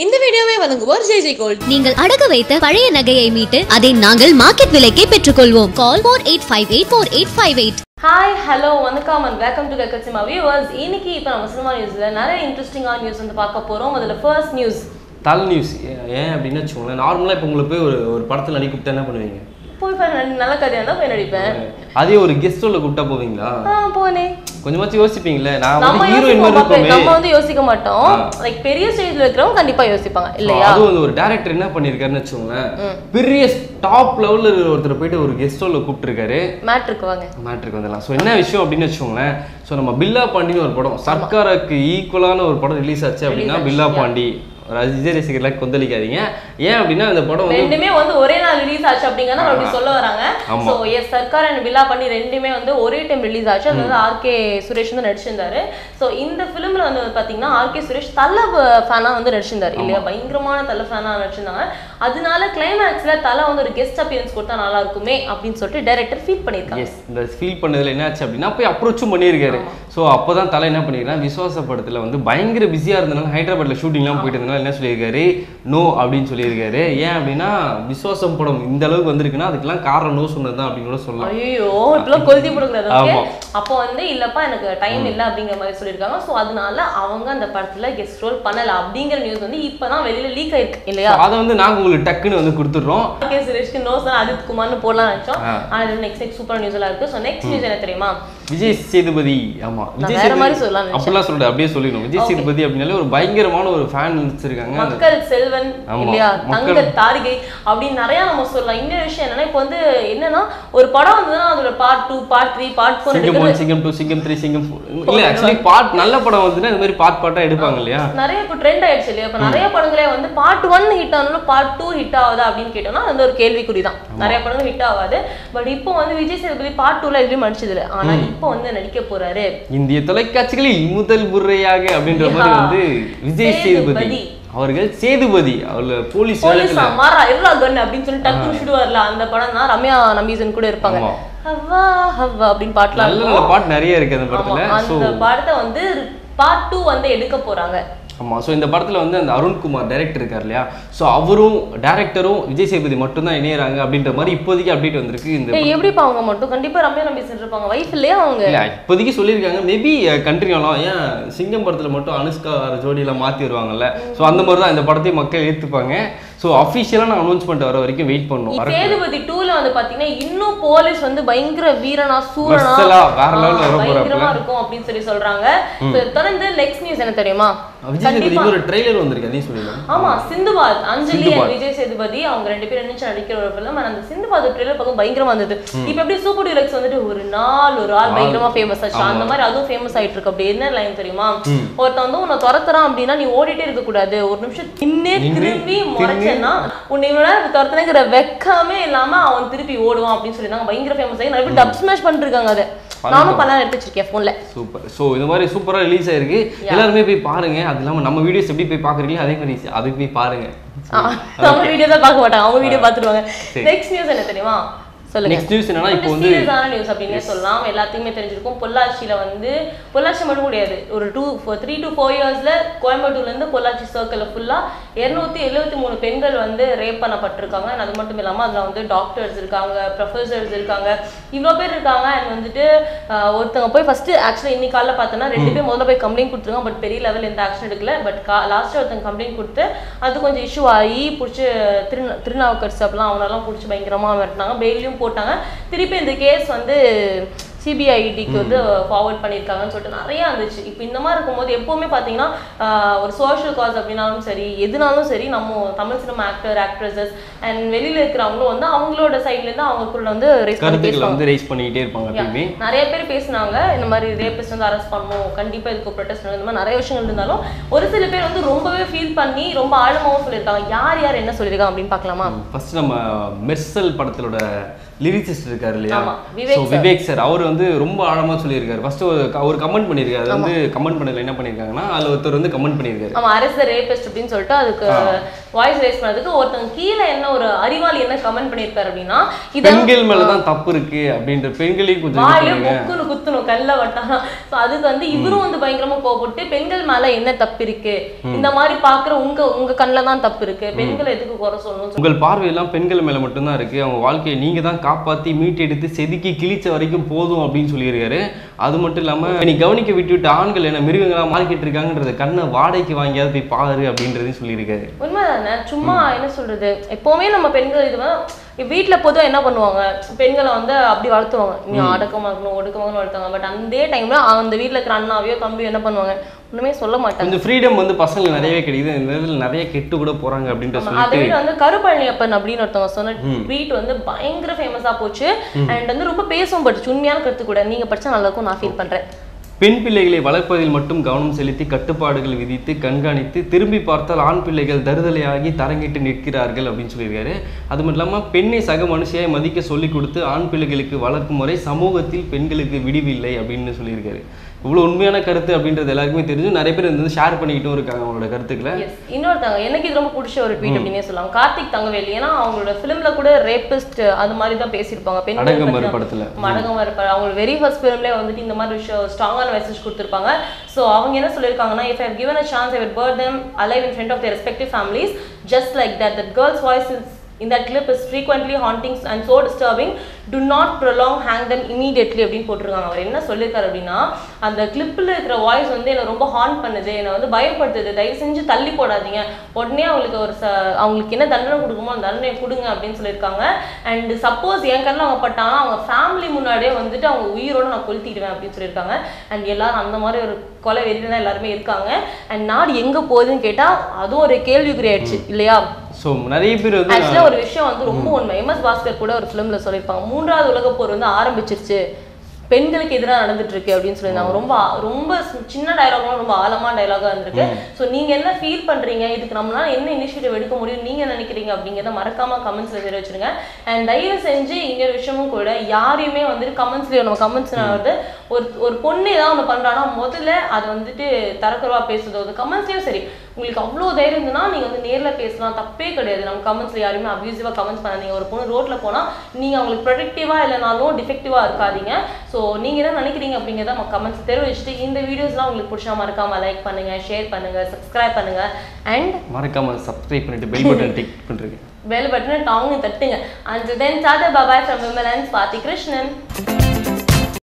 இந்த வீடியோவை வழங்குவோர் ஜெய் ஜெய் கோல்ட். நீங்கள் அடகு வைத்த பழைய நகையை மீட்டு அதை நாங்கள் மார்க்கெட் விலைக்கே பெற்றுக்கொள்வோம். Call four eight five eight four eight five eight. Hi hello வணக்கம் அண்ட் வெல்கம் டு கக்கட் சினிமா வியூவர்ஸ் இன்னைக்கு இப்போ நம்ம சினிமா நியூஸில் நிறைய இன்ட்ரெஸ்டிங்கான நியூஸ் வந்து பார்க்க போகிறோம் அதில் ஃபர்ஸ்ட் நியூஸ் தல் நியூஸ் ஏன் அப்படின்னு வச்சுக்கோங்களேன் நார்மலாக இப்போ உங்களுக்கு போய் ஒரு ஒரு படத்தில் நடிக்க கூப்பிட்டா என்ன பண்ணுவீங்க? போய் நடி- நல்ல கதையாக இருந்தால் போய் நடிப்பேன். அதே ஒரு கெஸ்ட் ரோல கூப்பிட்டா போவீங்களா? போனேன் கொஞ்சமாச்சும் யோசிப்பீங்களே? நான் வந்து ஹீரோயின் மாதிரி நம்ம வந்து யோசிக்க மாட்டோம். லைக் பெரிய ஸ்டேஜ்ல இருக்கிறவங்க கண்டிப்பா யோசிப்பாங்க இல்லையா? அதுவும் வந்து ஒரு டேரக்டர் என்ன பண்ணியிருக்காருன்னு வச்சுக்கோங்களேன். பெரிய டாப் லெவலில் ஒருத்தர் போயிட்டு ஒரு கெஸ்ட் ரோல கூப்பிட்டுருக்காரு. மேட்ருக்கு வாங்க. மேட்ருக்கு வந்துடலாம். ஸோ என்ன விஷயம் அப்படின்னு வச்சுக்கோங்களேன். ஸோ நம்ம பில்லா பாண்டின்னு ஒரு படம். சர்க்காருக்கு ஈக்குவலான ஒரு படம் ரிலீஸ் ஆச்சு அப்படின்னா பில்லா பாண்டி. விஜய் ரசிகர்லாம் கொந்தளிக்காதீங்க. ஏன் அப்படின்னா இந்த படம் ரெண்டுமே வந்து ஒரே நாள் ரிலீஸ் ஆச்சு அப்படிங்கறத அப்படி சொல்ல வராங்க. So yes Sarkar and Billa பண்ணி ரெண்டுமே வந்து ஒரே டைம் ரிலீஸ் ஆச்சு. அது வந்து ஆர்கே சுரேஷ் வந்து நடிச்சிருந்தாரு. சோ இந்த ஃபிலிம்ல வந்து பாத்தீங்கன்னா ஆர்கே சுரேஷ் தல ஃபேனா வந்து நடிச்சிருந்தாரு. இல்லையா? பயங்கரமான தல ஃபேனா நடிச்சிருந்தாங்க. அதனால கிளைமேக்ஸ்ல தல வந்து ஒரு கெஸ்ட் அப்பியரன்ஸ் கொடுத்தா நல்லா இருக்குமே அப்படின்னு சொல்லிட்டு டைரக்டர் ஃபீல் பண்ணியிருக்காங்க எஸ் இந்த ஃபீல் பண்ணதுல என்ன ஆச்சு அப்படின்னா போய் அப்ரோச்சும் பண்ணியிருக்காரு ஸோ அப்போ தான் தலை என்ன பண்ணியிருக்காரு விசுவாச படத்தில் வந்து பயங்கர பிஸியாக இருந்தனால ஹைதராபாத்தில் ஷூட்டிங்லாம் போயிட்டு இருந்தனால என்ன சொல்லியிருக்காரு? நோ அப்படின்னு சொல்லியிருக்காரு. ஏன் அப்படின்னா விசுவாசம் படம் இந்த அளவுக்கு வந்திருக்குன்னா அதுக்கெல்லாம் காரணம் நோ சொன்னது தான் அப்படின்னு கூட சொல்லலாம். ஐயோ இப்பெல்லாம் கொளுத்தி ஓகே ஆமா. அப்போ வந்து இல்லப்பா எனக்கு டைம் இல்ல அப்படிங்கிற மாதிரி சொல்லியிருக்காங்க. சோ அதனால அவங்க அந்த படத்துல கெஸ்ட் ரோல் பண்ணல அப்படிங்கிற நியூஸ் வந்து இப்பதான் வெளியில லீக் ஆயிருக்கு இல்லையா? அதை வந்து நாங்கள் உங்களுக்கு டக்குன்னு வந்து கொடுத்துட்றோம். கே சுரேஷ்க்கு நோ சார் அஜித் குமார்னு போடலாம் நினைச்சோம். ஆனா நெக்ஸ்ட் நெக்ஸ்ட் சூப்பர் நியூஸ் எல்லாம் இருக்கு. சோ நெக்ஸ்ட் நியூஸ் என்ன தெரியுமா? விஜய் சேதுபதி. ஆமா. விஜய் சேதுபதி. அப்படிலாம் சொல்லிட்டு அப்படியே சொல்லிடணும். விஜய் சேதுபதி அப்படின்னாலே ஒரு பயங்கரமான ஒரு ஃபேன் வச்சிருக்காங்க. மக்கள் செல்வன். இல்லையா? தங்க தாரிகை அப்படின்னு நிறைய நம்ம சொல்லலாம். இன்னொரு விஷயம் என்னன்னா இப்போ வந்து என்னன்னா ஒரு படம் வந்ததுன்னா அதோட part two part three part four Singam one Singam two Singam three Singam. இல்ல ஆக்சுவலி பார்ட் நல்ல படம் வந்துன்னா இந்த மாதிரி பார்ட் பார்ட்டா எடுப்பாங்க இல்லையா? நிறைய இப்போ ட்ரெண்ட் ஆயிடுச்சு இல்லையா? இப்போ நிறைய படங்களே வந்து பார்ட் ஒன் ஹிட் ஆனாலும் பார்ட் டூ ஹிட் ஆகுதா அப்படின்னு கேட்டோம்னா அது ஒரு கேள்விக்குறி தான். நிறைய படங்கள் ஹிட் ஆகாது. பட் இப்போ வந்து விஜய் சேதுபதி பார்ட் டூல எதுலையும் நடிச்சது இல்லை ஆனா இப்போ வந்து நடிக்க போறாரு. இந்திய தொலைக்காட்சிகளில் முதல் முறையாக அப்படின்ற மாதிரி. வந்து விஜய் சேதுபதி. அவர்கள் சேதுபதி அவள் போலீஸ் மாறா இருடா கன் அப்படின்னு சொல்லி டக்கு சுடுவார்ல அந்த படம் தான் ரம்யா நம்பீசன் கூட இருப்பாங்க. ஆமா. ஹவ்வா ஹவ்வா அப்படின்னு பாட்டுலாம் நல்ல பாட்டு நிறைய இருக்கு அந்த படத்துல. அந்த படத்தை வந்து பார்ட் டூ வந்து எடுக்க போறாங்க. ஆமா ஸோ இந்த படத்துல வந்து அந்த அருண்குமார் டைரக்டர் இருக்கார் இல்லையா? ஸோ அவரும் டேரக்டரும் விஜய் சேதுபதி மட்டும்தான் இணையறாங்க அப்படின்ற மாதிரி இப்போதைக்கு அப்டேட் வந்திருக்கு இந்த எப்படிப்பா அவங்க மட்டும்? கண்டிப்பா ரம்யா நம்பீசன் இருப்பாங்க வைஃப் இல்லையா அவங்க? இல்ல இப்போதைக்கு சொல்லியிருக்காங்க. மேபி கண்டினியூலாம் ஏன் சிங்கம் படத்துல மட்டும் அனுஷ்கா ஜோடியெல்லாம் மாத்தி வருவாங்கல்ல? ஸோ அந்த மாதிரி தான் இந்த படத்தையும் மக்கள் ஏத்துப்பாங்க. ஸோ அஃபிஷியலான அனௌன்ஸ்மெண்ட் வர வரைக்கும் வெயிட் பண்ணும். வர சேதுபதி டூல வந்து பாத்தீங்கன்னா இன்னும் போலீஸ் வந்து பயங்கர வீரனா சூரனா வேற level ல ஆ, வர போறாப்புல. பயங்கரமா இருக்கும் அப்படின்னு சொல்லி சொல்றாங்க. So, தொடர்ந்து நெக்ஸ்ட் நியூஸ் என்ன தெரியுமா? விஜய் சேதுபதி கண்டிப்பா. இன்னொரு ட்ரெய்லர் வந்திருக்கு அதையும் சொல்லிடலாம் ஆமா சிந்துபாத் அஞ்சலி விஜய் சேதுபதி அவங்க ரெண்டு பேரும் நினைச்சு நடிக்கிற ஒரு ஃபிலிம் அந்த சிந்துபாத் ட்ரெய்லர் பார்க்கும் பயங்கரமா இருந்தது. இப்ப எப்படி சூப்பர் டிலக்ஸ் வந்துட்டு ஒரு நாள் ஒரு ஆள் பயங்கரமா ஃபேமஸ் ஆச்சு அந்த மாதிரி அதுவும் ஃபேமஸ் ஆயிட்டு இருக்கு. அப்படி என்ன லைன் தெரியுமா? ஒருத்தன் வந்து உன்னை துரத்துறான் அப்படின்னா நீ ஓடிட்டே இருக்க கூடாது. ஒரு நிமிஷம் நின்னே நின்னு, திரும்பி முறைச்சேன்னா உன்னை இவ்வளவு நேரம் துரத்துனங்கிற வெக்கமே இல்லாம அவன் திருப்பி ஓடுவான் அப்படின்னு சொல்லியிருந்தாங்க. பயங்கர ஃபேமஸ் ஆகி நிறைய பேர் டப் ஸ்மாஷ் பண்ணிருக்காங்க அதை. நானும் பல எடுத்து வச்சிருக்கேன் போன்ல சூப்பர். ஸோ இந்த மாதிரி சூப்பரா ரிலீஸ் ஆயிருக்கு. எல்லாருமே போய் பாருங்க. அது இல்லாம நம்ம வீடியோஸ் எப்படி போய் பாக்குறீங்களோ அதே மாதிரி அதை போய் பாருங்க. அவங்க வீடியோ தான் பார்க்க மாட்டாங்க. அவங்க வீடியோ பார்த்துருவாங்க நெக்ஸ்ட் நியூஸ் என்ன தெரியுமா? நெக்ஸ்ட் நியூஸ் என்னன்னா இப்போ வந்து நியூஸ் அப்படின்னே சொல்லலாம். எல்லாத்துக்குமே தெரிஞ்சிருக்கும். பொள்ளாச்சியில வந்து பொள்ளாச்சி மட்டும் கிடையாது ஒரு டூ த்ரீ டு ஃபோர் இயர்ஸ்ல கோயம்புத்தூர்ல இருந்து பொள்ளாச்சி சர்க்கிள் ஃபுல்லா இருநூத்தி எழுபத்தி மூணு பெண்கள் வந்து ரேப் பண்ணப்பட்டிருக்காங்க. அது மட்டும் இல்லாம அதுல வந்து டாக்டர்ஸ் இருக்காங்க ப்ரொஃபசர்ஸ் இருக்காங்க. இவ்வளோ பேர் இருக்காங்க. அண்ட் வந்துட்டு ஒருத்தவங்க போய் ஃபர்ஸ்ட் ஆக்சுவலி இன்னைக்கு காலைல பார்த்தோன்னா ரெண்டு பேர் முதல்ல போய் கம்ப்ளைண்ட் கொடுத்துருங்க பட் பெரிய லெவல் எந்த ஆக்ஷன் எடுக்கல. பட் லாஸ்ட் ஒருத்தங்க கம்ப்ளைண்ட் கொடுத்து அது கொஞ்சம் இஷ்யூ ஆகி பிடிச்சி திரு திருநாவுக்கரசு அப்படிலாம் அவனெல்லாம் பிடிச்சி பயங்கரமா மிரட்டினாங்க. பெயிலையும் போட்டாங்க. திருப்பி இந்த கேஸ் வந்து சிபிஐடிக்கு வந்து ஃபார்வர்ட் பண்ணியிருக்காங்கன்னு சொல்லிட்டு நிறைய இருந்துச்சு. இப்போ இந்த மாதிரி இருக்கும்போது எப்பவுமே பார்த்தீங்கன்னா ஒரு சோஷியல் காஸ் அப்படின்னாலும் சரி எதுனாலும் சரி நம்ம Tamil cinema actor actresses and வெளியில இருக்கிறவங்களும் வந்து அவங்களோட சைட்லேருந்து அவங்களுக்குள்ள வந்து ரேஸ் வந்து ரைஸ் பண்ணிக்கிட்டே இருப்பாங்க நிறைய பேர் பேசுனாங்க இந்த மாதிரி ரேபிஸ்ட் வந்து அரெஸ்ட் பண்ணணும் கண்டிப்பா இதுக்கு ப்ரொடெஸ்ட் இந்த மாதிரி நிறைய விஷயங்கள் இருந்தாலும் ஒரு சில பேர் வந்து ரொம்பவே ஃபீல் பண்ணி ரொம்ப ஆழமாவும் சொல்லியிருக்காங்க. யார் யார் என்ன சொல்லியிருக்காங்க அப்படின்னு பார்க்கலாமா? ஃபர்ஸ்ட் நம்ம மெர்சல் படத்தோட லிரிசிஸ்ட் இருக்காரு இல்லையா. விவேக் சார் அவர் வந்து ரொம்ப ஆழமா சொல்லியிருக்காரு. ஃபர்ஸ்ட் ஒரு ஒரு கமெண்ட் பண்ணியிருக்காரு. அது வந்து கமெண்ட் பண்ணல என்ன பண்ணியிருக்காங்கன்னா அதுல ஒருத்தர் வந்து கமெண்ட் பண்ணியிருக்காரு. ஆமா அரச ரேபிஸ்ட் அப்படின்னு சொல்லிட்டு அதுக்கு வாய்ஸ் ரேஸ் பண்ணதுக்கு ஒருத்தங்க கீழே என்ன ஒரு அறிவாளி என்ன கமெண்ட் பண்ணியிருக்காரு அப்படின்னா இதை பெண்கள் மேலதான் தப்பு இருக்கு அப்படின்ற பெண்களையும் கொஞ்சம் புக்குன்னு குத்தணும் கல்ல வட்டானா. சோ அதுக்கு வந்து இவரும் வந்து பயங்கரமா கோவப்பட்டு பெண்கள் மேல என்ன தப்பு இருக்கு? இந்த மாதிரி பாக்குற உங்க உங்க கண்ணுல தான் தப்பு இருக்கு. பெண்களை எதுக்கு குறை சொல்லணும் உங்கள் பார்வையெல்லாம் பெண்கள் மேல மட்டும்தான் இருக்கு. அவங்க வாழ்க்கையை நீங்க தான் காப்பாத்தி மீட்டெடுத்து செதுக்கி கிழிச்ச வரைக்கும் போதும் அப்படின்னு சொல்லியிருக்காரு. அது மட்டும் இல்லாம நீ கவனிக்க விட்டுவிட்டு ஆண்கள் என்ன மிருகங்களா மாறிக்கிட்டு இருக்காங்கன்றத கண்ணை வாடகைக்கு வாங்கியாவது போய் பாரு அப்படின்றதையும் சொல்லியிருக்காரு. உண்மைதானே? சும்மா என்ன சொல்றது? எப்பவுமே நம்ம பெண்கள் இது வீட்டுல பொதுவா என்ன பண்ணுவாங்க? பெண்களை வந்து அப்படி வளர்த்துவாங்க. நீ அடக்கமா இருக்கணும் ஒடுக்கமா இருக்கணும் வளர்த்தாங்க பட் அந்த டைம்ல அந்த வீட்டுல இருக்கிற அண்ணாவையோ தம்பியோ என்ன பண்ணுவாங்க? ஒண்ணுமே சொல்ல மாட்டாங்க. கொஞ்சம் ஃப்ரீடம் வந்து பசங்களுக்கு நிறையவே கிடைக்குது. இந்த இதில் நிறைய கெட்டு கூட போறாங்க அப்படின்ற அதை சொல்லிட்டு விட வந்து கருப்பழனியப்பன் அப்படின்னு ஒருத்தவங்க சொன்ன ட்வீட் வந்து பயங்கர ஃபேமஸா போச்சு. அண்ட் வந்து ரொம்ப பேசவும் பட்டுச்சு உண்மையான கருத்து கூட. நீங்க படிச்சா நல்லா இருக்கும் நான் ஃபீல் பண்றேன். பெண் பிள்ளைகளை வளர்ப்பதில் மட்டும் கவனம் செலுத்தி கட்டுப்பாடுகள் விதித்து கண்காணித்து திரும்பி பார்த்தால் ஆண் பிள்ளைகள் தருதலையாகி தரங்கிட்டு நிற்கிறார்கள் அப்படின்னு சொல்லியிருக்காரு. அது மட்டும் இல்லாமல் பெண்ணை சக மனுஷியாய் மதிக்க சொல்லிக் கொடுத்து ஆண் பிள்ளைகளுக்கு வளர்க்கும் முறை சமூகத்தில் பெண்களுக்கு விடிவில்லை அப்படின்னு சொல்லியிருக்காரு. இவ்வளோ உண்மையான கருத்து அப்படின்றது எல்லாருக்குமே தெரிஞ்சு நிறைய பேர் வந்து ஷேர் பண்ணிக்கிட்டும் இருக்காங்க அவங்களோட கருத்துக்களை. இன்னொருத்தவங்க எனக்கு இது ரொம்ப பிடிச்ச ஒரு ட்வீட் அப்படின்னே சொல்லலாம். கார்த்திக் தங்கவேலி ஏன்னா அவங்களோட ஃபிலிம்ல கூட ரேபிஸ்ட் அது மாதிரி தான் பேசியிருப்பாங்க. பெண்கள் அடங்கம் பத்தி தான். மறுபடத்துல. மடங்கம் இருப்பாரு அவங்க வெரி ஃபர்ஸ்ட் ஃபிலிம்லேயே வந்துட்டு இந்த மாதிரி விஷயம் ஸ்ட்ராங்கான மெசேஜ் கொடுத்துருப்பாங்க. ஸோ அவங்க என்ன சொல்லியிருக்காங்கன்னா if I given a chance I would burn them alive in front of their respective families just like that. That girl's voice is in that clip is frequently haunting and so disturbing. Do not prolong hang them immediately அப்படின்னு போட்டிருக்காங்க. அவர் என்ன சொல்லியிருக்காரு அப்படின்னா அந்த கிளிப்பில் இருக்கிற voice வந்து என்னை ரொம்ப ஹார்ன் பண்ணுது. என்னை வந்து பயப்படுத்துது. தயவு செஞ்சு தள்ளி போடாதீங்க. உடனே அவங்களுக்கு ஒரு ச அவங்களுக்கு என்ன தண்டனை கொடுக்குமோ அந்த தண்டனை கொடுங்க அப்படின்னு சொல்லியிருக்காங்க. அண்ட் சப்போஸ் என் கண்ணில் அவங்க பட்டாங்கன்னா அவங்க ஃபேமிலி முன்னாடியே வந்துட்டு அவங்க உயிரோட நான் கொளுத்திடுவேன் அப்படின்னு சொல்லியிருக்காங்க. அண்ட் எல்லாரும் அந்த மாதிரி ஒரு கொலை வெறியில தான் எல்லாருமே இருக்காங்க. அண்ட் நாடு எங்கே போகுதுன்னு கேட்டால் அதுவும் ஒரு கேள்விக்குறி ஆயிடுச்சு. இல்லையா? ஸோ நிறைய பேர் வந்து ஆக்சுவலாக ஒரு விஷயம் வந்து ரொம்ப உண்மை. எம்எஸ் பாஸ்கர் கூட ஒரு ஃபிலிம்ல சொல்லியிருப்பாங்க. மூன்றாவது உலகப் போர் வந்து ஆரம்பிச்சிருச்சு. பெண்களுக்கு எதிராக நடந்துட்டு இருக்கு அப்படின்னு சொல்லியிருந்தாங்க. ரொம்ப ரொம்ப சின்ன டயலாக்லாம் ரொம்ப ஆழமான டயலாகா இருந்திருக்கு. ஸோ நீங்க என்ன ஃபீல் பண்றீங்க? இதுக்கு நம்மளால என்ன இனிஷியேட்டிவ் எடுக்க முடியும்? நீங்க நினைக்கிறீங்க? அப்படிங்கிறத மறக்காம கமெண்ட்ஸ்ல தெரிவிச்சிருங்க. அண்ட் தயவு செஞ்சு இன்னொரு விஷயமும் கூட யாரையுமே வந்துட்டு கமெண்ட்ஸ்லயோ நம்ம கமெண்ட்ஸ் வந்து ஒரு ஒரு பொண்ணு ஏதாவது ஒன்று பண்றானா முதல்ல அதை வந்துட்டு தரக்குறவா பேசுறதோ அது கமெண்ட்ஸ்லயும் சரி. உங்களுக்கு அவ்வளோ தைரியம் இருந்ததுன்னா நீங்க வந்து நேர்ல பேசலாம். தப்பே கிடையாது. நம்ம கமெண்ட்ஸ்ல யாருமே அப்யூசிவா கமெண்ட்ஸ் பண்ணாதீங்க. ஒரு பொண்ணு ரோட்ல போனா நீங்க அவங்களுக்கு ப்ரொடக்டிவா இல்லைனாலும் டிஃபெக்டிவா இருக்காதீங்க. ஸோ நீங்க என்ன நினைக்கிறீங்க அப்படிங்கிறத நம்ம கமெண்ட்ஸ் தெரிவிச்சுட்டு இந்த வீடியோஸ்லாம் உங்களுக்கு பிடிச்சா மறக்காம லைக் பண்ணுங்க ஷேர் பண்ணுங்க சப்ஸ்கிரைப் பண்ணுங்க. அண்ட் மறக்காம சப்ஸ்கிரைப் பண்ணிட்டு பெல் பட்டன் டிக் பண்ணுறேன் பெல் பட்டனை டாங்னு தட்டுங்க. அண்ட் தென் சாதா பாபாய் ஃப்ரம் விமலன் ஸ்வாதி கிருஷ்ணன்